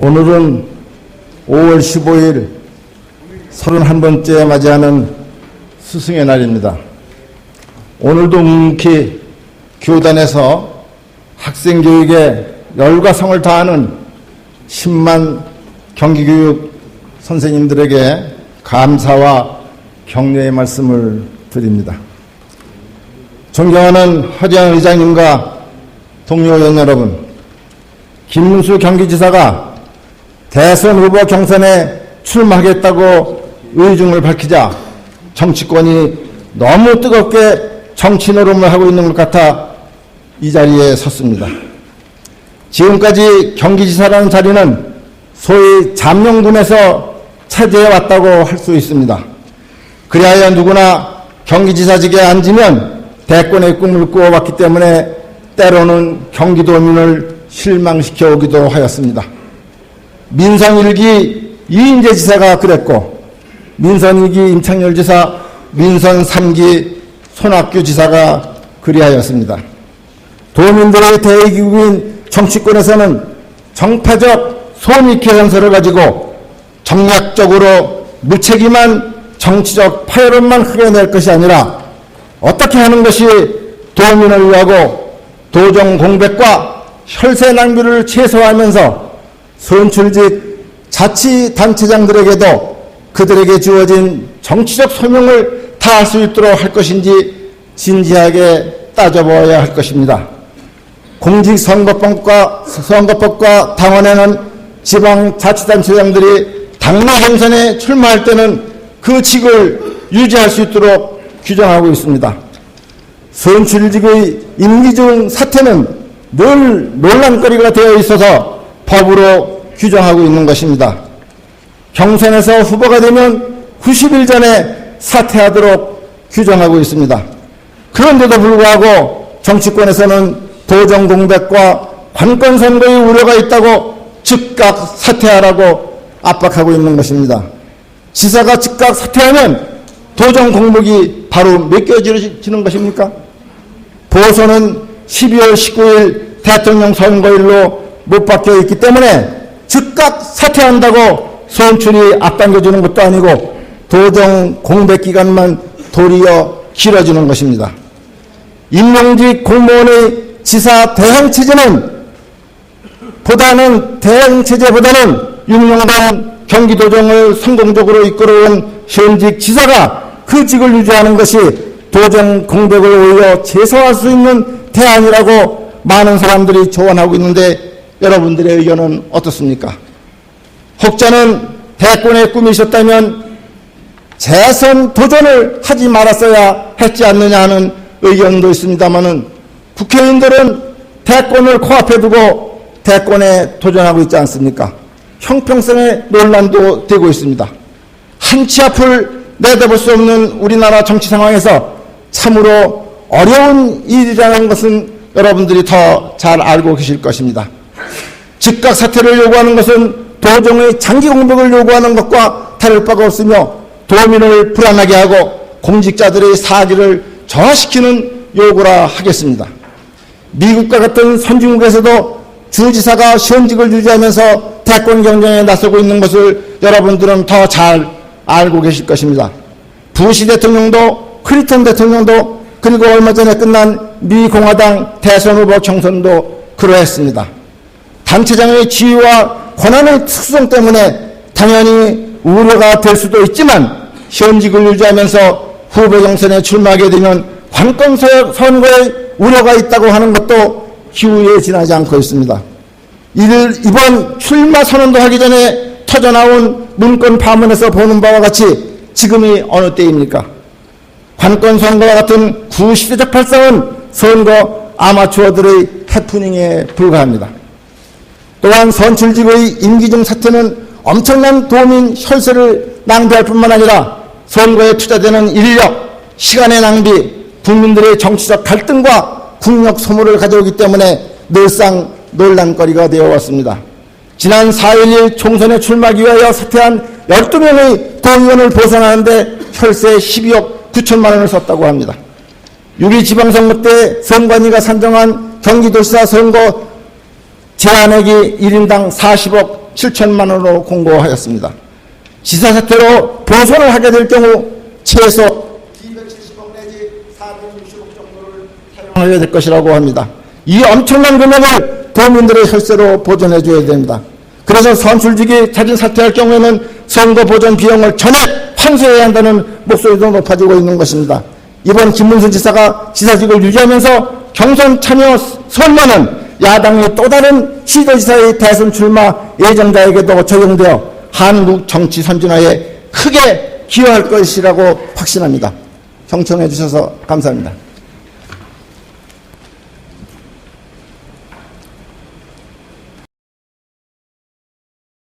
오늘은 5월 15일 31번째 맞이하는 스승의 날입니다. 오늘도 묵묵히 교단에서 학생 교육에 열과 성을 다하는 10만 경기교육 선생님들에게 감사와 격려의 말씀을 드립니다. 존경하는 허재현 의장님과 동료 의원 여러분, 김문수 경기지사가 대선 후보 경선에 출마하겠다고 의중을 밝히자 정치권이 너무 뜨겁게 정치 노름을 하고 있는 것 같아 이 자리에 섰습니다. 지금까지 경기지사라는 자리는 소위 잠룡군에서 차지해 왔다고 할 수 있습니다. 그리하여 누구나 경기지사직에 앉으면 대권의 꿈을 꾸어왔기 때문에 때로는 경기도민을 실망시켜 오기도 하였습니다. 민선 1기 이인재 지사가 그랬고 민선 2기 임창열 지사, 민선 3기 손학규 지사가 그리하였습니다. 도민들의 대기구인 정치권에서는 정파적 소미케 현설을 가지고 정략적으로 무책임한 정치적 파열음만 흐려낼 것이 아니라 어떻게 하는 것이 도민을 위하고 도정 공백과 혈세 낭비를 최소화하면서 선출직 자치단체장들에게도 그들에게 주어진 정치적 소명을 다할 수 있도록 할 것인지 진지하게 따져보아야 할 것입니다. 공직선거법과 선거법과 당원에는 지방자치단체장들이 당내 경선에 출마할 때는 그 직을 유지할 수 있도록 규정하고 있습니다. 선출직의 임기 중 사퇴는 늘 논란거리가 되어 있어서 법으로 규정하고 있는 것입니다. 경선에서 후보가 되면 90일 전에 사퇴하도록 규정하고 있습니다. 그런데도 불구하고 정치권에서는 도정 공백과 관건 선거의 우려가 있다고 즉각 사퇴하라고 압박하고 있는 것입니다. 지사가 즉각 사퇴하면 도정 공복이 바로 맡겨지는 것입니까? 보선은 12월 19일 대통령 선거일로 못 박혀 있기 때문에 즉각 사퇴한다고 선출이 앞당겨주는 것도 아니고 도정 공백 기간만 도리어 길어지는 것입니다. 임명직 공무원의 지사 대행 체제는 보다는 대행 체제보다는 6년간 경기도정을 성공적으로 이끌어온 현직 지사가 그 직을 유지하는 것이 도정 공백을 오히려 제소할 수 있는 대안이라고 많은 사람들이 조언하고 있는데 여러분들의 의견은 어떻습니까? 혹자는 대권의 꿈이셨다면 재선 도전을 하지 말았어야 했지 않느냐 하는 의견도 있습니다만은 국회의원들은 대권을 코앞에 두고 대권에 도전하고 있지 않습니까? 형평성의 논란도 되고 있습니다. 한치 앞을 내다볼 수 없는 우리나라 정치 상황에서 참으로 어려운 일이라는 것은 여러분들이 더 잘 알고 계실 것입니다. 즉각 사퇴를 요구하는 것은 도정의 장기 공백을 요구하는 것과 다를 바가 없으며 도민을 불안하게 하고 공직자들의 사기를 저하시키는 요구라 하겠습니다. 미국과 같은 선진국에서도 주지사가 현직을 유지하면서 대권 경쟁에 나서고 있는 것을 여러분들은 더 잘 알고 계실 것입니다. 부시 대통령도 클리턴 대통령도 그리고 얼마 전에 끝난 미 공화당 대선 후보 경선도 그러했습니다. 단체장의 지위와 권한의 특수성 때문에 당연히 우려가 될 수도 있지만 현직을 유지하면서 후보 경선에 출마하게 되면 관건 선거에 우려가 있다고 하는 것도 기후에 지나지 않고 있습니다. 이를 이번 출마 선언도 하기 전에 터져나온 문건 파문에서 보는 바와 같이 지금이 어느 때입니까? 관건 선거와 같은 구시대적 발상은 선거 아마추어들의 해프닝에 불과합니다. 또한 선출직의 임기 중 사태는 엄청난 도민 혈세를 낭비할 뿐만 아니라 선거에 투자되는 인력, 시간의 낭비, 국민들의 정치적 갈등과 국력 소모를 가져오기 때문에 늘상 논란거리가 되어 왔습니다. 지난 4일 총선에 출마하기 위하여 사퇴한 12명의 도의원을 보선하는데 혈세 12억 9천만 원을 썼다고 합니다. 6.2 지방선거 때 선관위가 산정한 경기도시사 선거 제한액이 1인당 40억 7천만 원으로 공고하였습니다. 지사 사퇴로 보선을 하게 될 경우 최소 270억 내지 460억 정도를 사용하게 될 것이라고 합니다. 이 엄청난 금액을 도민들의 혈세로 보전해 줘야 됩니다. 그래서 선출직이 자진 사퇴할 경우에는 선거 보전 비용을 전액 환수해야 한다는 목소리도 높아지고 있는 것입니다. 이번 김문수 지사가 지사직을 유지하면서 경선 참여 선언은 야당의 또 다른 시도지사의 대선 출마 예정자에게도 적용되어 한국 정치 선진화에 크게 기여할 것이라고 확신합니다. 경청해 주셔서 감사합니다.